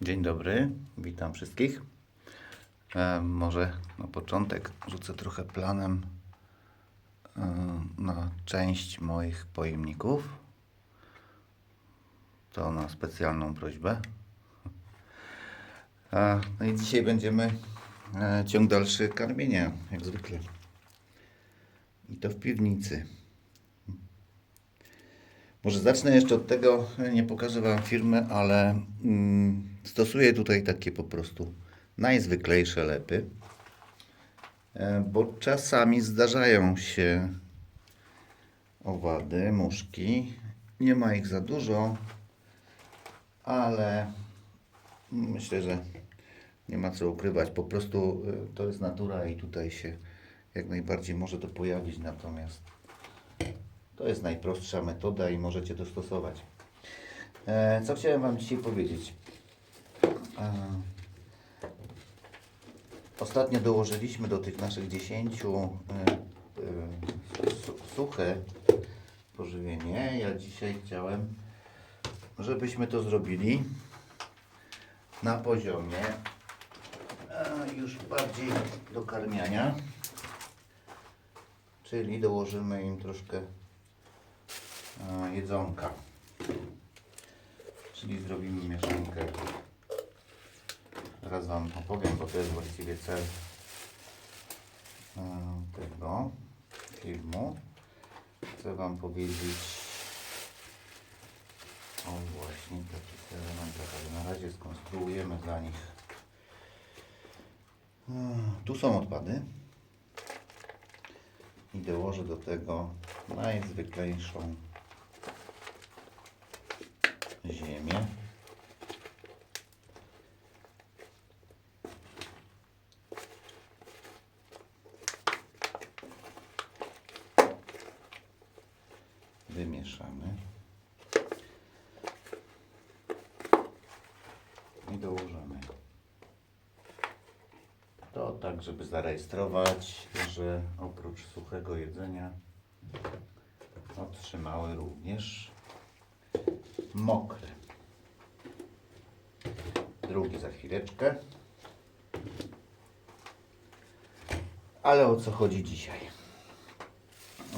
Dzień dobry, witam wszystkich. E, może na początek rzucę trochę planem e, na część moich pojemników. To na specjalną prośbę. E, no i dzisiaj będziemy e, ciąg dalszy karmienia, jak zwykle. I to w piwnicy. Może zacznę jeszcze od tego, nie pokażę Wam firmy, ale mm, stosuję tutaj takie po prostu najzwyklejsze lepy, e, bo czasami zdarzają się owady, muszki. Nie ma ich za dużo, ale myślę, że nie ma co ukrywać. Po prostu e, to jest natura i tutaj się jak najbardziej może to pojawić, natomiast to jest najprostsza metoda i możecie to stosować. E, co chciałem Wam dzisiaj powiedzieć? E, ostatnio dołożyliśmy do tych naszych 10 e, e, su- suche pożywienie. Ja dzisiaj chciałem, żebyśmy to zrobili na poziomie już bardziej do karmiania. Czyli dołożymy im troszkę jedzonka. Czyli zrobimy mieszankę. Zaraz Wam opowiem, bo to jest właściwie cel e, tego filmu. Chcę Wam powiedzieć o właśnie takich elementach, ale na razie skonstruujemy dla nich. E, Tu są odpady i dołożę do tego najzwyklejszą ziemię. Wymieszamy. I dołożymy. To tak, żeby zarejestrować, że oprócz suchego jedzenia otrzymały również mokre. Drugi za chwileczkę. Ale o co chodzi dzisiaj?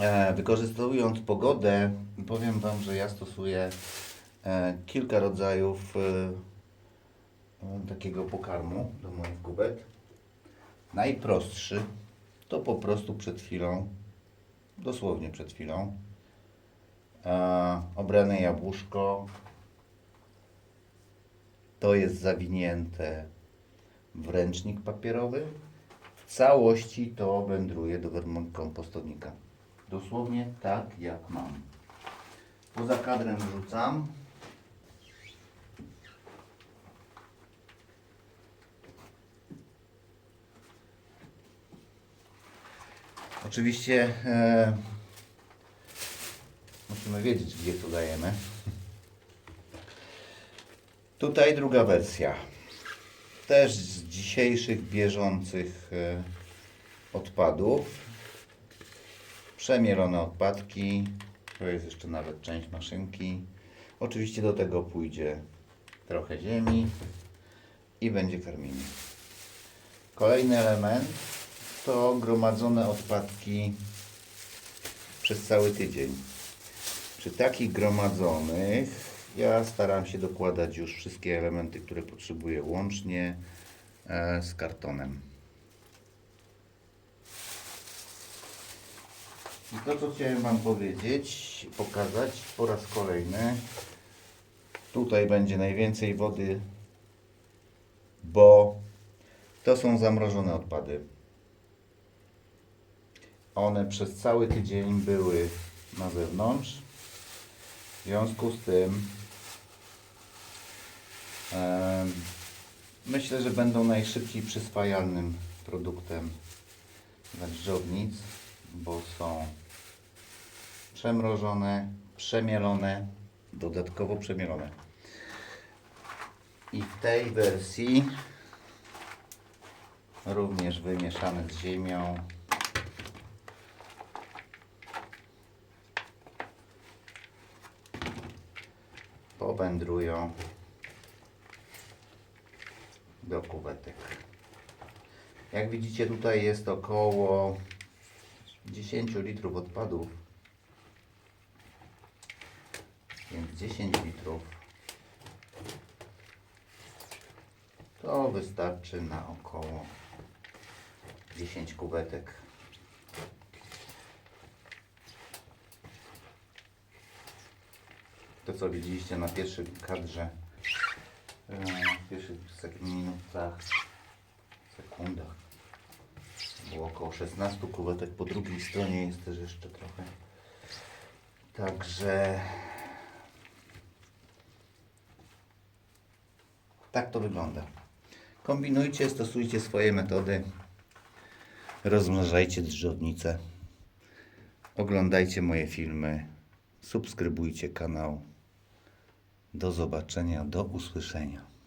E, wykorzystując pogodę, powiem Wam, że ja stosuję e, kilka rodzajów e, takiego pokarmu do moich kubek. Najprostszy to po prostu przed chwilą, dosłownie przed chwilą, obrane jabłuszko. To jest zawinięte w ręcznik papierowy. W całości to wędruje do wermokompostownika. Dosłownie tak jak mam. Poza kadrem wrzucam. Oczywiście e, musimy wiedzieć, gdzie to dajemy. Tutaj druga wersja. Też z dzisiejszych bieżących e, odpadów. Przemielone odpadki. To jest jeszcze nawet część maszynki. Oczywiście do tego pójdzie trochę ziemi i będzie karmienie. Kolejny element to gromadzone odpadki przez cały tydzień. Przy takich gromadzonych ja staram się dokładać już wszystkie elementy, które potrzebuję, łącznie e, z kartonem. I to, co chciałem Wam powiedzieć, pokazać po raz kolejny. Tutaj będzie najwięcej wody, bo to są zamrożone odpady. One przez cały tydzień były na zewnątrz. W związku z tym em, myślę, że będą najszybciej przyswajalnym produktem dla dżdżownic, bo są przemrożone, przemielone, dodatkowo przemielone. I w tej wersji również wymieszane z ziemią powędrują do kuwetek. Jak widzicie tutaj jest około 10 litrów odpadów. Więc 10 litrów to wystarczy na około 10 kubetek. To co widzieliście na pierwszym kadrze, e, w pierwszych minutach, sekundach. Było około 16 kubetek, po drugiej stronie jest też jeszcze trochę. Także tak to wygląda. Kombinujcie, stosujcie swoje metody. Rozmnażajcie drzewnice. Oglądajcie moje filmy. Subskrybujcie kanał. Do zobaczenia, do usłyszenia.